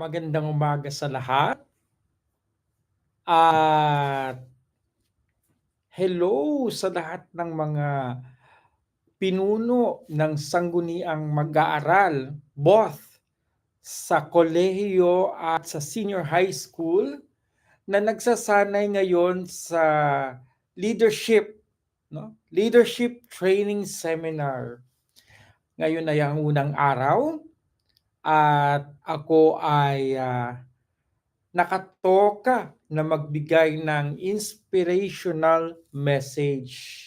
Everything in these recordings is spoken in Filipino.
Magandang umaga sa lahat. At hello sa lahat ng mga pinuno ng sangguniang mag-aaral, both sa kolehiyo at sa senior high school na nagsasanay ngayon sa leadership, no? Leadership Training Seminar. Ngayon ay ang unang araw at ako ay uh, nakatoka na magbigay ng inspirational message.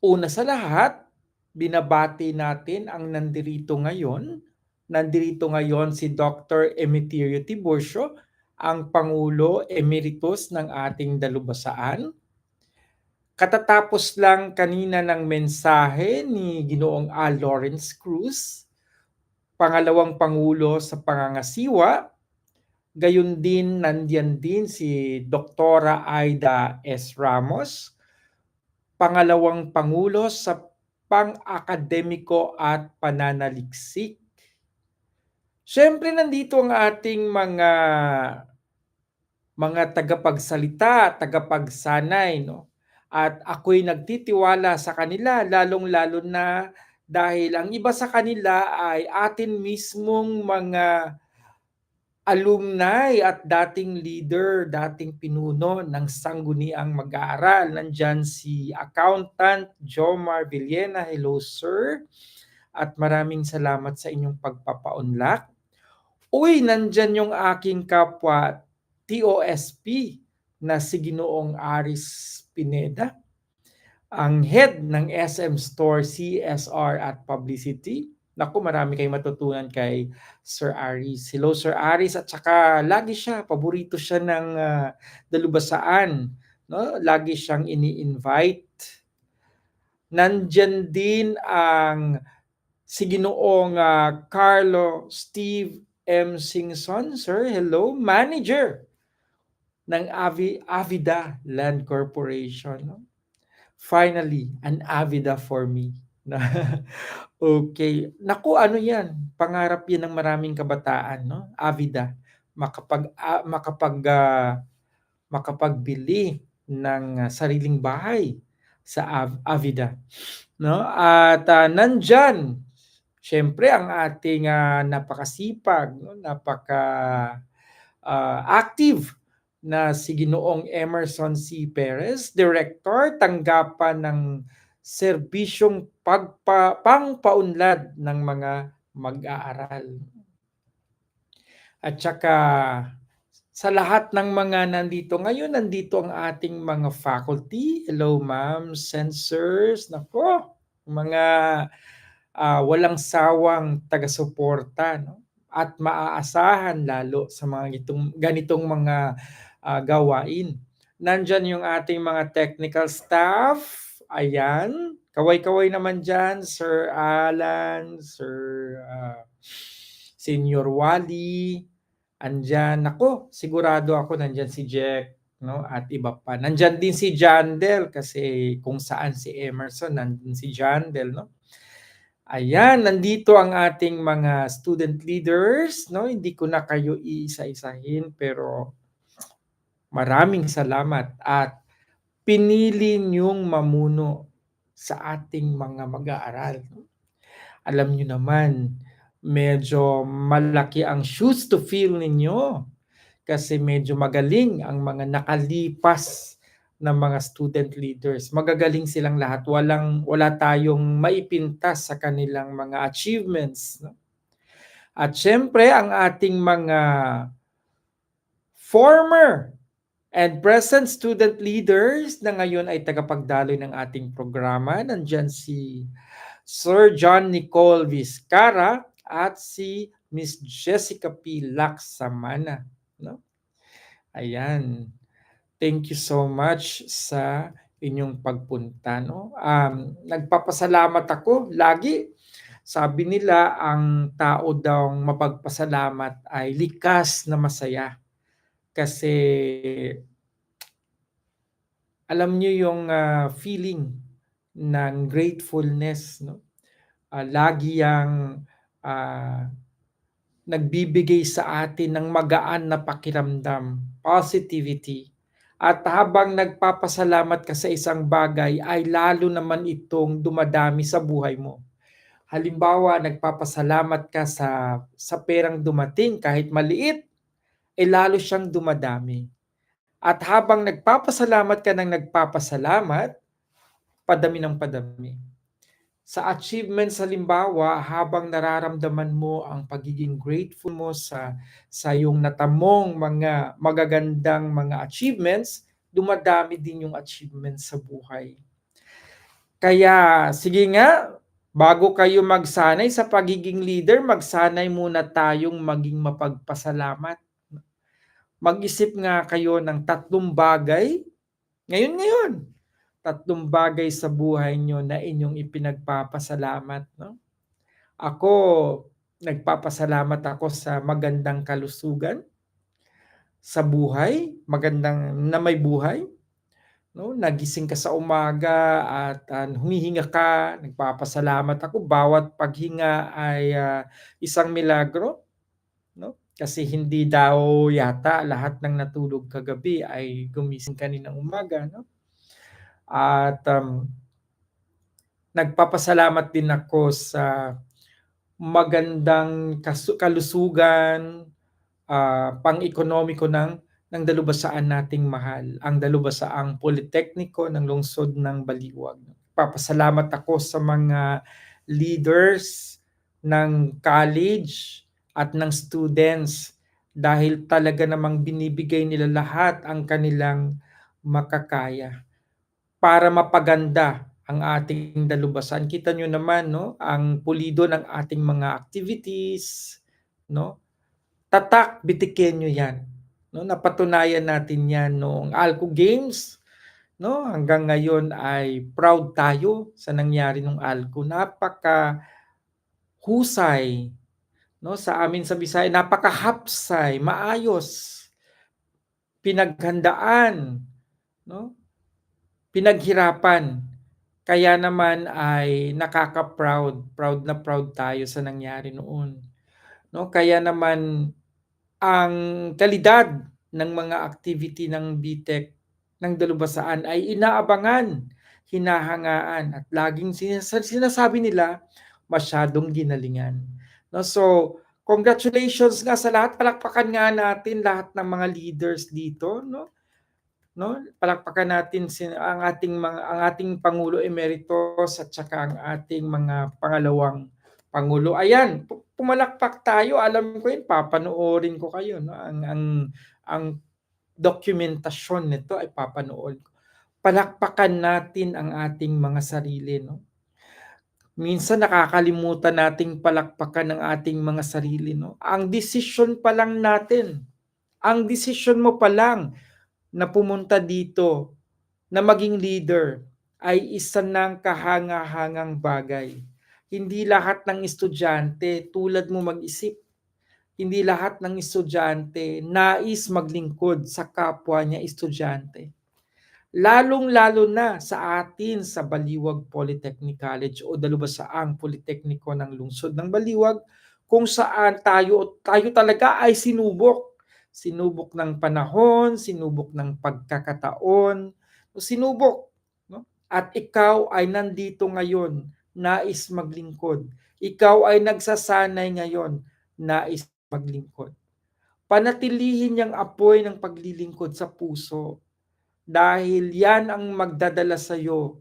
Una sa lahat, binabati natin ang nandirito ngayon. Nandirito ngayon si Dr. Emiterio Tiburcio, ang Pangulo Emeritus ng ating dalubhasaan. Katatapos lang kanina ng mensahe ni Ginoong Al Lawrence Cruz, pangalawang pangulo sa pangangasiwa. Gayun din, nandiyan din si Doktora Aida S. Ramos, pangalawang pangulo sa pang-akademiko at pananaliksik. Siyempre nandito ang ating mga mga tagapagsalita, tagapagsanay, no? At ako'y nagtitiwala sa kanila, lalong-lalo na dahil ang iba sa kanila ay atin mismong mga alumni at dating leader, dating pinuno ng sangguniang mag-aaral. Nandyan si Accountant Jomar Villena. Hello sir. At maraming salamat sa inyong pagpapaunlak. Uy, nandyan yung aking kapwa TOSP na si Ginoong Aris Pineda ang head ng SM Store CSR at Publicity. Naku, marami kayong matutunan kay Sir Aris. Hello Sir Aris at saka lagi siya, paborito siya ng uh, dalubasaan. No? Lagi siyang ini-invite. Nandyan din ang si Ginoong uh, Carlo Steve M. Singson. Sir, hello. Manager ng Avi, Avida Land Corporation. No? Finally, an Avida for me. okay. Naku, ano yan? Pangarap yan ng maraming kabataan, no? Avida. Makapag, uh, makapag, uh, makapagbili ng uh, sariling bahay sa Av- Avida. No? At uh, nandyan, syempre, ang ating uh, napakasipag, no? napaka uh, active na si Ginoong Emerson C. Perez, Director, tanggapan ng serbisyong pagpa, pangpaunlad ng mga mag-aaral. At saka sa lahat ng mga nandito ngayon, nandito ang ating mga faculty. Hello ma'am, sensors, nako, mga uh, walang sawang taga-suporta. No? At maaasahan lalo sa mga itong, ganitong mga uh, gawain. Nandyan yung ating mga technical staff. Ayan. Kaway-kaway naman dyan, Sir Alan, Sir uh, Senior Wally. Andyan, ako, sigurado ako nandyan si Jack, no? At iba pa. Nandyan din si Jandel kasi kung saan si Emerson, nandun si Jandel, no? Ayan, nandito ang ating mga student leaders, no? Hindi ko na kayo iisa-isahin pero Maraming salamat at pinili niyong mamuno sa ating mga mag-aaral. Alam niyo naman, medyo malaki ang shoes to fill ninyo kasi medyo magaling ang mga nakalipas ng mga student leaders. Magagaling silang lahat. Walang wala tayong maipintas sa kanilang mga achievements. At syempre, ang ating mga former and present student leaders na ngayon ay tagapagdaloy ng ating programa. Nandyan si Sir John Nicole Vizcara at si Miss Jessica P. Laksamana. No? Ayan. Thank you so much sa inyong pagpunta. No? Um, nagpapasalamat ako lagi. Sabi nila, ang tao daw mapagpasalamat ay likas na masaya kasi alam niyo yung uh, feeling ng gratefulness no uh, lagi yang uh, nagbibigay sa atin ng magaan na pakiramdam, positivity. At habang nagpapasalamat ka sa isang bagay ay lalo naman itong dumadami sa buhay mo. Halimbawa, nagpapasalamat ka sa sa perang dumating kahit maliit, eh lalo siyang dumadami. At habang nagpapasalamat ka ng nagpapasalamat, padami ng padami. Sa achievements halimbawa, habang nararamdaman mo ang pagiging grateful mo sa sa iyong natamong mga magagandang mga achievements, dumadami din yung achievements sa buhay. Kaya sige nga, bago kayo magsanay sa pagiging leader, magsanay muna tayong maging mapagpasalamat. Mag-isip nga kayo ng tatlong bagay, ngayon ngayon, tatlong bagay sa buhay nyo na inyong ipinagpapasalamat. No? Ako, nagpapasalamat ako sa magandang kalusugan sa buhay, magandang na may buhay. No, nagising ka sa umaga at uh, humihinga ka, nagpapasalamat ako bawat paghinga ay uh, isang milagro? Kasi hindi daw yata lahat ng natulog kagabi ay gumising kaninang umaga, no? At um, nagpapasalamat din ako sa magandang kalusugan, uh, pang-ekonomiko ng ng dalubasaan nating mahal, ang dalubasaang Politekniko ng lungsod ng Baliwag. Papasalamat ako sa mga leaders ng college at ng students dahil talaga namang binibigay nila lahat ang kanilang makakaya para mapaganda ang ating dalubasan. Kita nyo naman, no, ang pulido ng ating mga activities, no? Tatak, bitikin nyo yan. No, napatunayan natin yan noong Alco Games, no? Hanggang ngayon ay proud tayo sa nangyari ng Alco. Napaka husay, no? Sa amin sa Bisaya, napaka hapsay, maayos. Pinaghandaan, no? pinaghirapan. Kaya naman ay nakaka-proud, proud na proud tayo sa nangyari noon. No, kaya naman ang kalidad ng mga activity ng BTEC ng Dalubasaan ay inaabangan, hinahangaan at laging sinasabi nila masyadong ginalingan. No, so congratulations nga sa lahat, palakpakan nga natin lahat ng mga leaders dito, no? no? Palakpakan natin ang ating mga ang ating pangulo emeritus at saka ang ating mga pangalawang pangulo. Ayan pumalakpak tayo. Alam ko yun papanoorin ko kayo no? Ang ang ang dokumentasyon nito ay papanoorin ko. Palakpakan natin ang ating mga sarili no minsan nakakalimutan nating palakpakan ng ating mga sarili no ang decision pa lang natin ang decision mo pa lang na pumunta dito na maging leader ay isa ng kahanga-hangang bagay. Hindi lahat ng estudyante tulad mo mag-isip. Hindi lahat ng estudyante nais maglingkod sa kapwa niya estudyante. Lalong-lalo na sa atin sa Baliwag Polytechnic College o Dalubasaang Politekniko ng lungsod ng Baliwag kung saan tayo tayo talaga ay sinubok sinubok ng panahon, sinubok ng pagkakataon, sinubok. No? At ikaw ay nandito ngayon, nais maglingkod. Ikaw ay nagsasanay ngayon, nais maglingkod. Panatilihin niyang apoy ng paglilingkod sa puso dahil yan ang magdadala sa iyo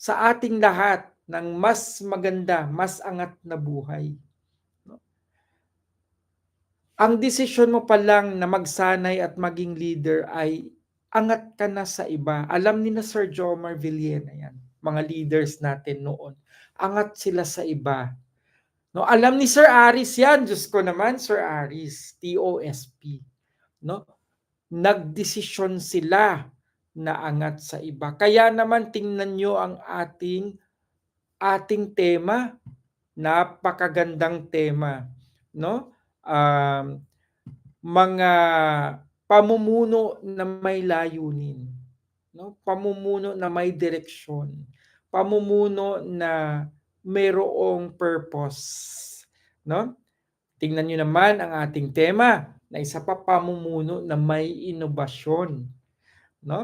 sa ating lahat ng mas maganda, mas angat na buhay ang desisyon mo pa lang na magsanay at maging leader ay angat ka na sa iba. Alam ni na Sir Jomar Villena yan, mga leaders natin noon. Angat sila sa iba. No, alam ni Sir Aris yan, Diyos ko naman, Sir Aris, TOSP. No? Nagdesisyon sila na angat sa iba. Kaya naman tingnan nyo ang ating ating tema. Napakagandang tema, no? um, mga pamumuno na may layunin, no? Pamumuno na may direksyon, pamumuno na mayroong purpose, no? Tingnan niyo naman ang ating tema na isa pa pamumuno na may inobasyon, no?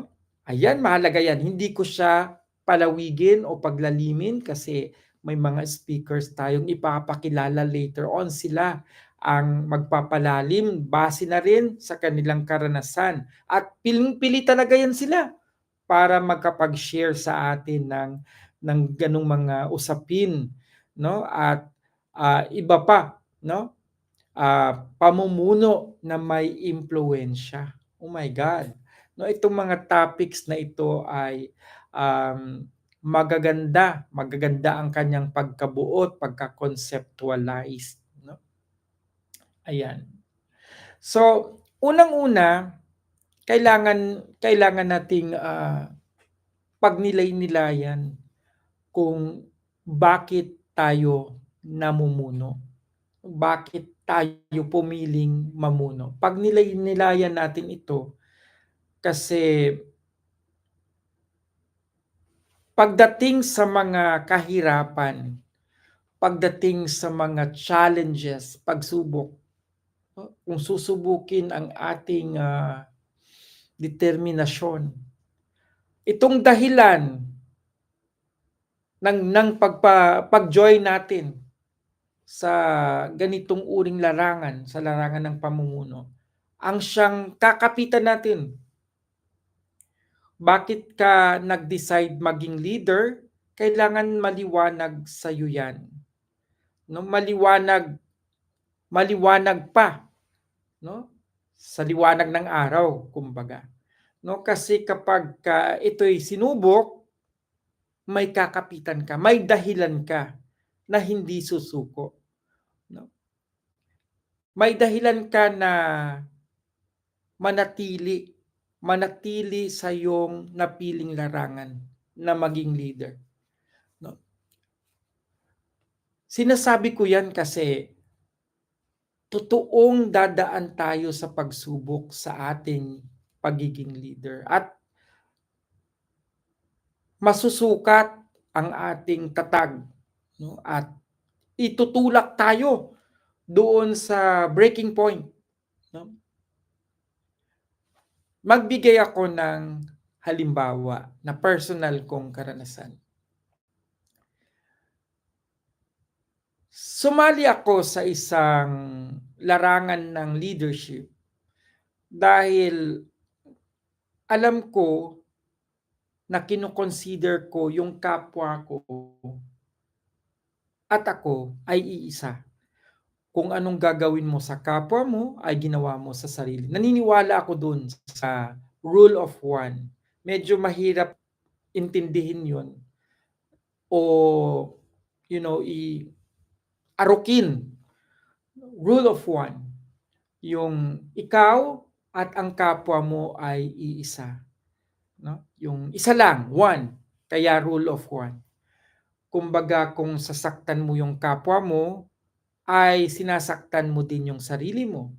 Ayan, mahalaga 'yan. Hindi ko siya palawigin o paglalimin kasi may mga speakers tayong ipapakilala later on. Sila ang magpapalalim base na rin sa kanilang karanasan at piling-pili talaga 'yan sila para makapag-share sa atin ng ng ganong mga usapin, no? At uh, iba pa, no? Uh, pamumuno na may impluwensya. Oh my God. No, itong mga topics na ito ay um, magaganda, magaganda ang kanyang pagkabuot, pagka-conceptualize, no? Ayan. So, unang-una, kailangan kailangan nating uh, pagnilay-nilayan kung bakit tayo namumuno. Bakit tayo pumiling mamuno. Pag nilay-nilayan natin ito, kasi pagdating sa mga kahirapan, pagdating sa mga challenges, pagsubok, kung susubukin ang ating uh, determinasyon, itong dahilan ng, ng pagpa, pag-join natin sa ganitong uring larangan, sa larangan ng pamumuno, ang siyang kakapitan natin. Bakit ka nag-decide maging leader? Kailangan maliwanag sa iyo yan. No, maliwanag maliwanag pa, no? Sa liwanag ng araw, kumbaga. No, kasi kapag ka ito'y sinubok, may kakapitan ka, may dahilan ka na hindi susuko. No? May dahilan ka na manatili, manatili sa iyong napiling larangan na maging leader. No? Sinasabi ko yan kasi totoong dadaan tayo sa pagsubok sa ating pagiging leader at masusukat ang ating tatag no? At itutulak tayo doon sa breaking point. No? Magbigay ako ng halimbawa na personal kong karanasan. Sumali ako sa isang larangan ng leadership dahil alam ko na kinoconsider ko yung kapwa ko at ako ay iisa. Kung anong gagawin mo sa kapwa mo ay ginawa mo sa sarili. Naniniwala ako dun sa rule of one. Medyo mahirap intindihin yun. O, you know, i arukin. Rule of one. Yung ikaw at ang kapwa mo ay iisa. No? Yung isa lang, one. Kaya rule of one kumbaga kung sasaktan mo yung kapwa mo, ay sinasaktan mo din yung sarili mo.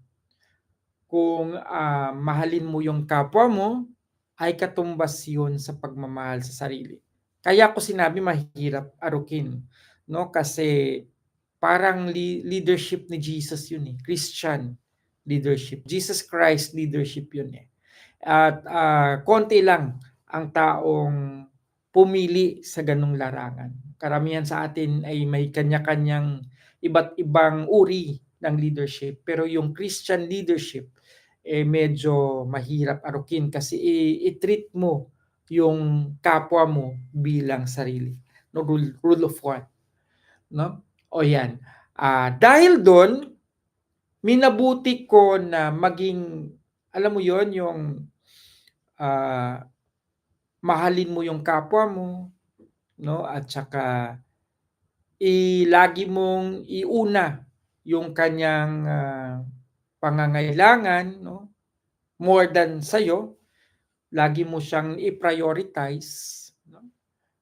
Kung uh, mahalin mo yung kapwa mo, ay katumbas yun sa pagmamahal sa sarili. Kaya ko sinabi mahirap arukin, no? Kasi parang li- leadership ni Jesus yun eh, Christian leadership. Jesus Christ leadership yun eh. At uh, konti lang ang taong pumili sa ganong larangan karamihan sa atin ay may kanya-kanyang iba't ibang uri ng leadership. Pero yung Christian leadership, eh medyo mahirap arukin kasi i-treat mo yung kapwa mo bilang sarili. No rule, rule of one. No? O yan. Uh, dahil doon, minabuti ko na maging, alam mo yon yung uh, mahalin mo yung kapwa mo, no? At saka ilagi mong iuna yung kanyang uh, pangangailangan, no? More than sa'yo, lagi mo siyang i-prioritize, no?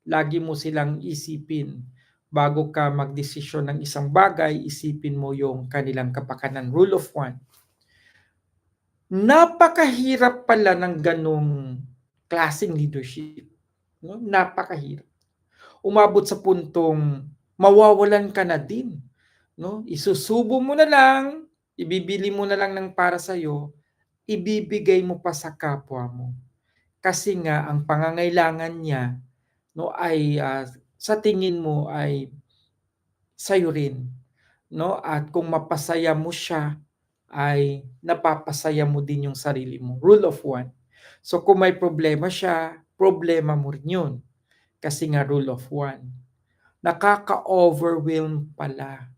Lagi mo silang isipin bago ka magdesisyon ng isang bagay, isipin mo yung kanilang kapakanan. Rule of one. Napakahirap pala ng ganong klaseng leadership. No? Napakahirap umabot sa puntong mawawalan ka na din 'no, isusubo mo na lang, ibibili mo na lang ng para sa'yo, ibibigay mo pa sa kapwa mo. Kasi nga ang pangangailangan niya 'no ay, ah, sa tingin mo ay sa'yo rin 'no, at kung mapasaya mo siya, ay napapasaya mo din yung sarili mo, rule of one. So kung may problema siya, problema mo rin yun, kasi nga rule of one. Nakaka-overwhelm pala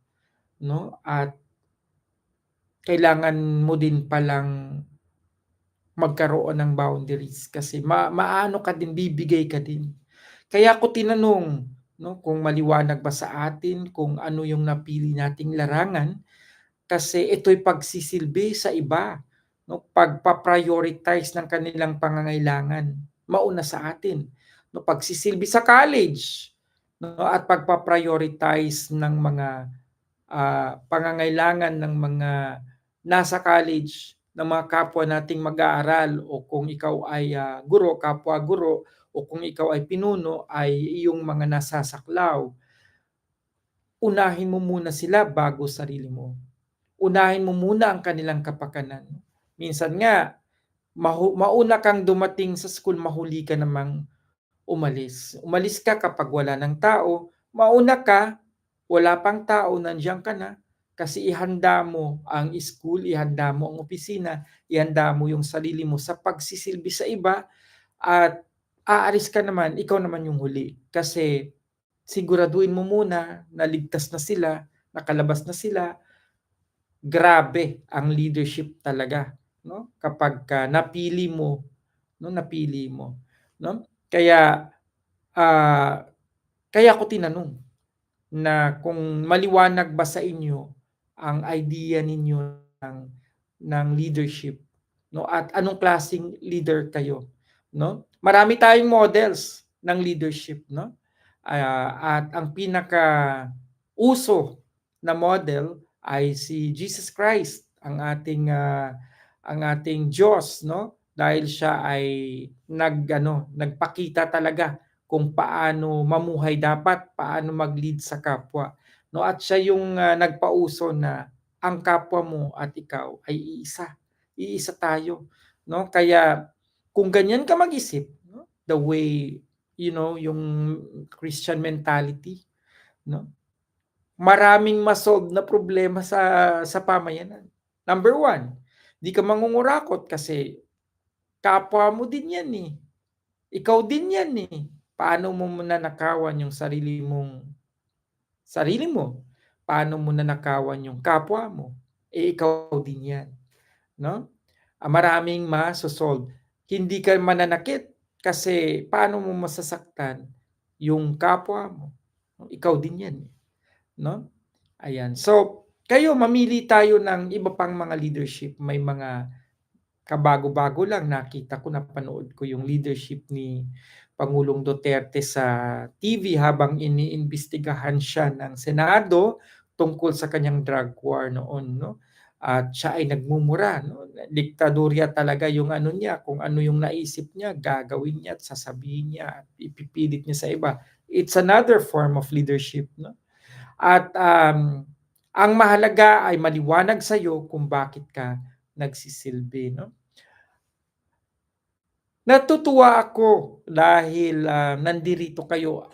'no, at kailangan mo din palang magkaroon ng boundaries kasi ma maano ka din, bibigay ka din. Kaya ko tinanong 'no, kung maliwanag ba sa atin kung ano yung napili nating larangan, kasi ito'y pagsisilbi sa iba 'no, pagpa-prioritize ng kanilang pangangailangan, mauna sa atin 'no, pagsisilbi sa college 'no, at pagpa-prioritize ng mga, ah, pangangailangan ng mga nasa college, ng mga kapwa nating mag-aaral o kung ikaw ay, ah, guro, kapwa guro o kung ikaw ay pinuno ay iyong mga nasasaklaw. Unahin mo muna sila bago sarili mo. Unahin mo muna ang kanilang kapakanan. Minsan nga mahu mauna kang dumating sa school, mahuli ka namang umalis. Umalis ka kapag wala ng tao, mauna ka, wala pang tao, nandiyan ka na, kasi ihanda mo ang school, ihanda mo ang opisina, ihanda mo yung sarili mo sa pagsisilbi sa iba at aalis ka naman, ikaw naman yung huli. Kasi siguraduhin mo muna na ligtas na sila, nakalabas na sila. Grabe ang leadership talaga 'no, kapagka napili mo 'no, napili mo 'no. Kaya, ah, kaya ko tinanong na kung maliwanag ba sa inyo ang idea ninyo ng ng leadership 'no, at anong klaseng leader kayo 'no. Marami tayong models ng leadership 'no, ah, at ang pinaka-uso na model ay si Jesus Christ, ang ating, ah, ang ating Diyos 'no, dahil siya ay nag-ano, nagpakita talaga kung paano mamuhay dapat, paano mag-lead sa kapwa 'no, at siya yung, ah, nagpauso na ang kapwa mo at ikaw ay iisa, iisa tayo 'no. Kaya kung ganyan ka mag-isip 'no, the way you know, yung Christian mentality 'no, maraming ma-solve na problema sa sa pamayanan. Number one, 'di ka mangungurakot kasi kapwa mo din 'yan, eh, ikaw din 'yan, eh. Paano mo nanakawan yung sarili mong sarili mo? Paano mo nanakawan yung kapwa mo? Eh, ikaw din 'yan 'no. Ah, maraming maso-solve. Hindi ka mananakit kasi paano mo masasaktan yung kapwa mo? Ikaw din 'yan, eh, 'no. Ayan, so kayo mamili tayo ng iba pang mga leadership, may mga kabago-bago lang nakita ko, napanood ko yung leadership ni Pangulong Duterte sa TV habang iniimbestigahan siya ng Senado tungkol sa kanyang drug war noon 'no. At siya ay nagmumura 'no, diktadorya talaga yung ano niya, kung ano yung naisip niya gagawin niya at sasabihin niya at ipipilit niya sa iba. It's another form of leadership 'no. At, um, ang mahalaga ay maliwanag sa'yo kung bakit ka nagsisilbi 'no. Natutuwa ako dahil, ah, nandirito kayo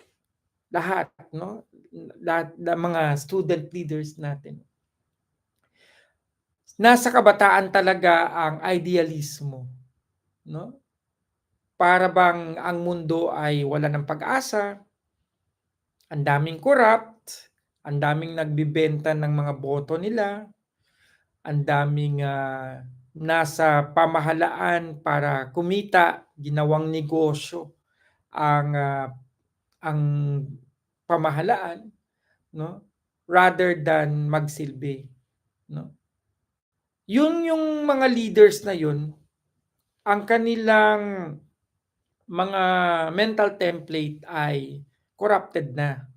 lahat 'no, lahat ng mga student leaders natin. Nasa kabataan talaga ang idealismo 'no. Para bang ang mundo ay wala ng pag-asa. Ang daming corrupt, ang daming nagbebenta ng mga boto nila, ang daming, ah, nasa pamahalaan para kumita, ginawang negosyo ang, ah, ang pamahalaan 'no, rather than magsilbi 'no. Yun yung mga leaders na yun, ang kanilang mga mental template ay corrupted na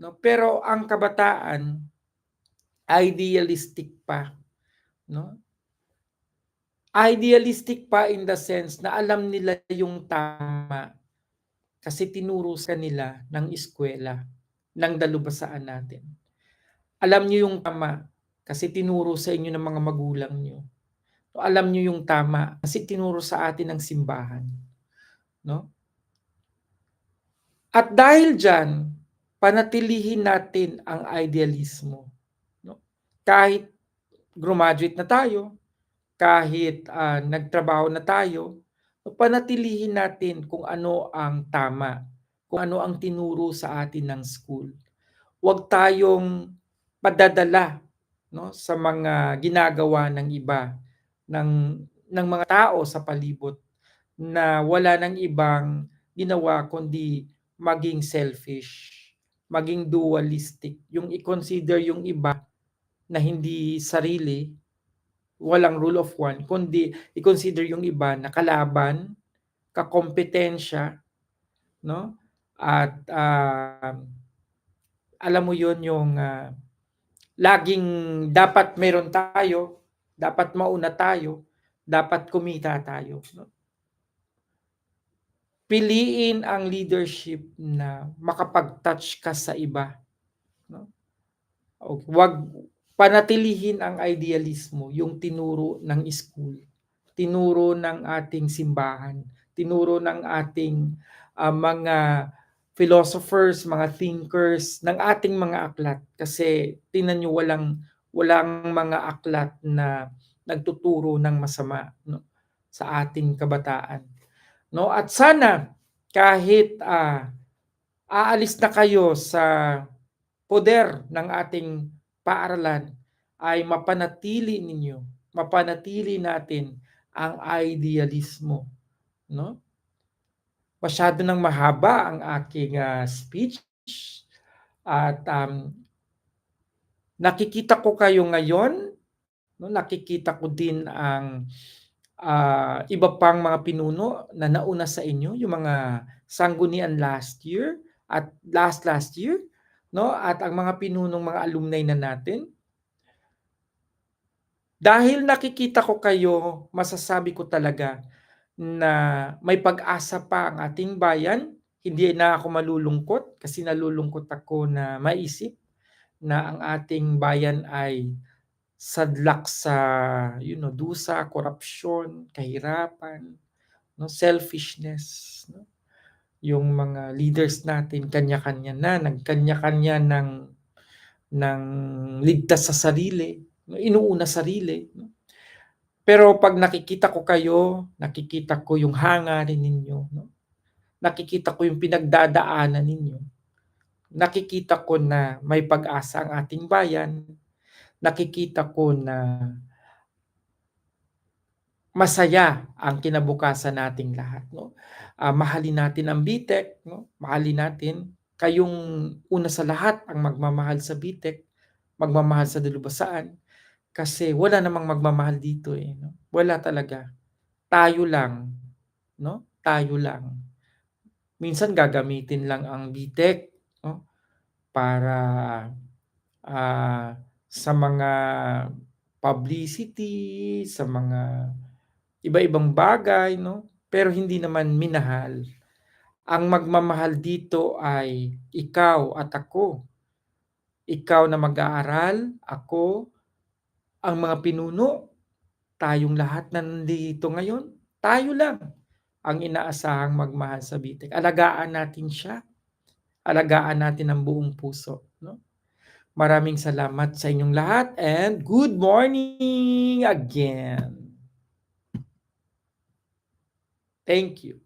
'no, pero ang kabataan idealistic pa 'no. Idealistic pa in the sense na alam nila yung tama, kasi tinuro sa kanila ng eskuwela, ng dalubhasaan natin. Alam niyo yung tama kasi tinuro sa inyo ng mga magulang niyo. Alam niyo yung tama kasi tinuro sa atin ng simbahan, 'no? At dahil diyan, panatilihin natin ang idealismo, 'no? Kahit grumaduate na tayo, kahit, ah, nagtrabaho na tayo, panatilihin natin kung ano ang tama, kung ano ang tinuro sa atin ng school. Huwag tayong padadala 'no, sa mga ginagawa ng iba, ng ng mga tao sa palibot na wala ng ibang ginawa kundi maging selfish, maging dualistic, yung i-consider yung iba na hindi sarili, walang rule of one, kundi i-consider yung iba na kalaban, kakompetensya, 'no? At, um, alam mo yun yung, ah, laging dapat meron tayo, dapat mauna tayo, dapat kumita tayo, 'no? Piliin ang leadership na makapag-touch ka sa iba, 'no? Wag panatilihin ang idealismo, yung tinuro ng school, tinuro ng ating simbahan, tinuro ng ating, ah, mga philosophers, mga thinkers, ng ating mga aklat. Kasi tingnan niyo walang walang mga aklat na nagtuturo ng masama, 'no, sa ating kabataan, 'no? At sana kahit, ah, aalis na kayo sa poder ng ating paaralan ay mapanatili ninyo, mapanatili natin ang idealismo, 'no? Masyado ng mahaba ang aking, ah, speech at, um, nakikita ko kayo ngayon, 'no, nakikita ko din ang, ah, iba pang mga pinuno na nauna sa inyo, yung mga sanggunian last year at last last year, 'no, at ang mga pinunong mga alumni na natin. Dahil nakikita ko kayo, masasabi ko talaga na may pag-asa pa ang ating bayan. Hindi na ako malulungkot kasi nalulungkot ako na maisip na ang ating bayan ay sadlak sa you know, dusa, korapsyon, kahirapan, 'no, selfishness, 'no. Yung mga leaders natin kanya-kanya na, nagkanya-kanya ng ng ligtas sa sarili, inuuna sarili, 'no. Pero 'pag nakikita ko kayo, nakikita ko yung hangarin ninyo, 'no, nakikita ko yung pinagdadaanan ninyo, nakikita ko na may pag-asa ang ating bayan, nakikita ko na masaya ang kinabukasan nating lahat, 'no. Ah, mahalin natin ang BTEC, 'no, mahalin natin. Kayong una sa lahat ang magmamahal sa BTEC, magmamahal sa dalubhasaan, kasi wala namang magmamahal dito, eh, 'no, wala talaga. Tayo lang, 'no, tayo lang. Minsan gagamitin lang ang BTEC, 'no, para, ah, sa mga publicity, sa mga iba-ibang bagay, 'no, pero hindi naman minahal. Ang magmamahal dito ay ikaw at ako. Ikaw na mag-aaral, ako, ang mga pinuno, tayong lahat na nandito ngayon, tayo lang ang inaasahang magmahal sa BTEC. Alagaan natin siya, alagaan natin ng buong puso, 'no. Maraming salamat sa inyong lahat and good morning again. Thank you.